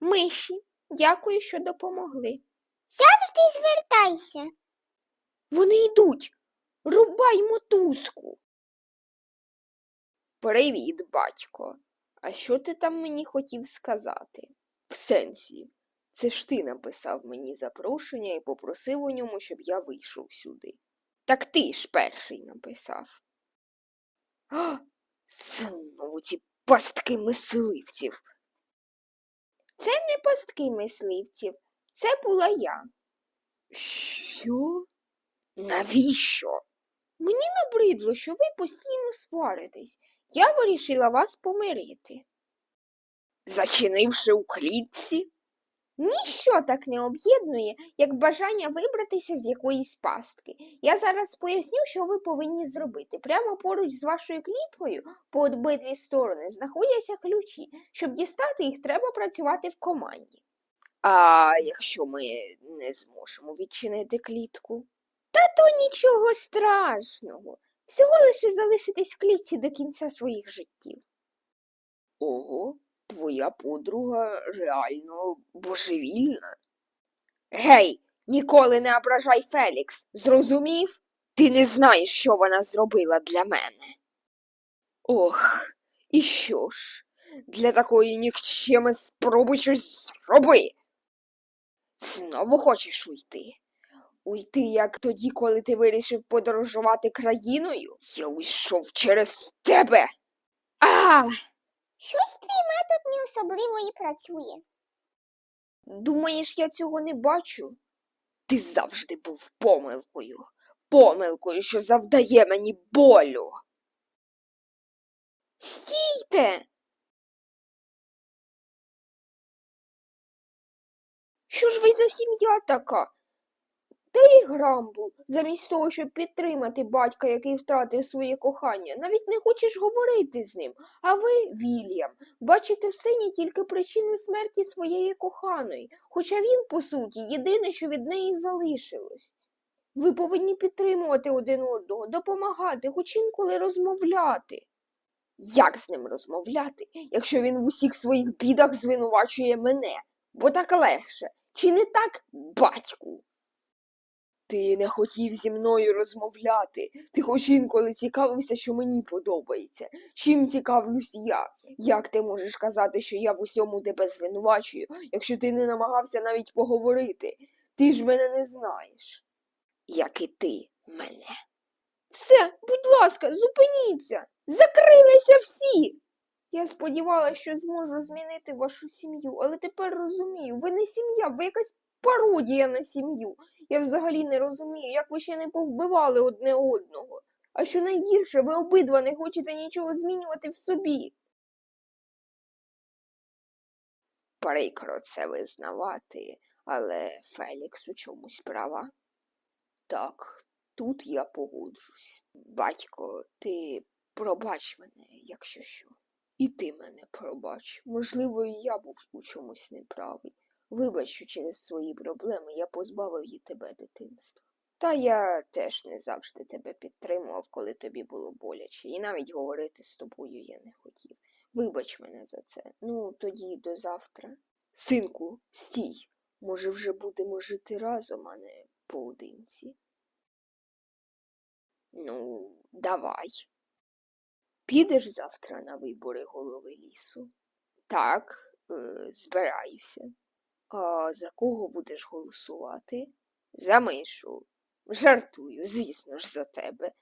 Миші, дякую, що допомогли. Завжди звертайся. Вони йдуть. Рубай мотузку. Привіт, батько. А що ти там мені хотів сказати? В сенсі, це ж ти написав мені запрошення і попросив у ньому, щоб я вийшов сюди. Так ти ж перший написав. А, знову ці пастки мисливців. Це не пастки мисливців, це була я. Що? Навіщо? Мені набридло, що ви постійно сваритесь. Я вирішила вас помирити. Зачинивши у клітці? Ніщо так не об'єднує, як бажання вибратися з якоїсь пастки. Я зараз поясню, що ви повинні зробити. Прямо поруч з вашою кліткою, по обидві сторони, знаходяться ключі. Щоб дістати їх, треба працювати в команді. А якщо ми не зможемо відчинити клітку? Та то нічого страшного. Всього лише залишитись в клітці до кінця своїх життів. Ого, твоя подруга реально божевільна. Гей, ніколи не ображай Фелікс, зрозумів? Ти не знаєш, що вона зробила для мене. Ох, і що ж? Для такої нікчеми спробуй щось зроби. Знову хочеш уйти? Уйти, як тоді, коли ти вирішив подорожувати країною? Я уйшов через тебе. А! Щось твій метод не особливо і працює. Думаєш, я цього не бачу? Ти завжди був помилкою. Помилкою, що завдає мені болю. Стійте. Що ж ви за сім'я така? Та й Грамбул, замість того, щоб підтримати батька, який втратив своє кохання, навіть не хочеш говорити з ним. А ви, Вільям, бачите в сині тільки причину смерті своєї коханої, хоча він, по суті, єдине, що від неї залишилось. Ви повинні підтримувати один одного, допомагати, хоч інколи розмовляти. Як з ним розмовляти, якщо він в усіх своїх бідах звинувачує мене? Бо так легше. Чи не так, батьку? Ти не хотів зі мною розмовляти. Ти хоч інколи цікавився, що мені подобається. Чим цікавлюсь я? Як ти можеш казати, що я в усьому тебе звинувачую, якщо ти не намагався навіть поговорити? Ти ж мене не знаєш. Як і ти мене. Все, будь ласка, зупиніться. Закрилися всі. Я сподівалася, що зможу змінити вашу сім'ю, але тепер розумію, ви не сім'я, ви якась пародія на сім'ю. Я взагалі не розумію, як ви ще не повбивали одне одного. А що найгірше, ви обидва не хочете нічого змінювати в собі. Прикро це визнавати, але Фелікс у чомусь права. Так, тут я погоджусь. Батько, ти пробач мене, якщо що. І ти мене пробач. Можливо, і я був у чомусь неправий. Вибач, що через свої проблеми я позбавив і тебе дитинства. Та я теж не завжди тебе підтримував, коли тобі було боляче, і навіть говорити з тобою я не хотів. Вибач мене за це. Ну, тоді до завтра. Синку, стій. Може, вже будемо жити разом, а не поодинці. Ну, давай. Підеш завтра на вибори голови лісу? Так, е, збираюся. А за кого будеш голосувати? За мишу. Жартую, звісно ж, за тебе.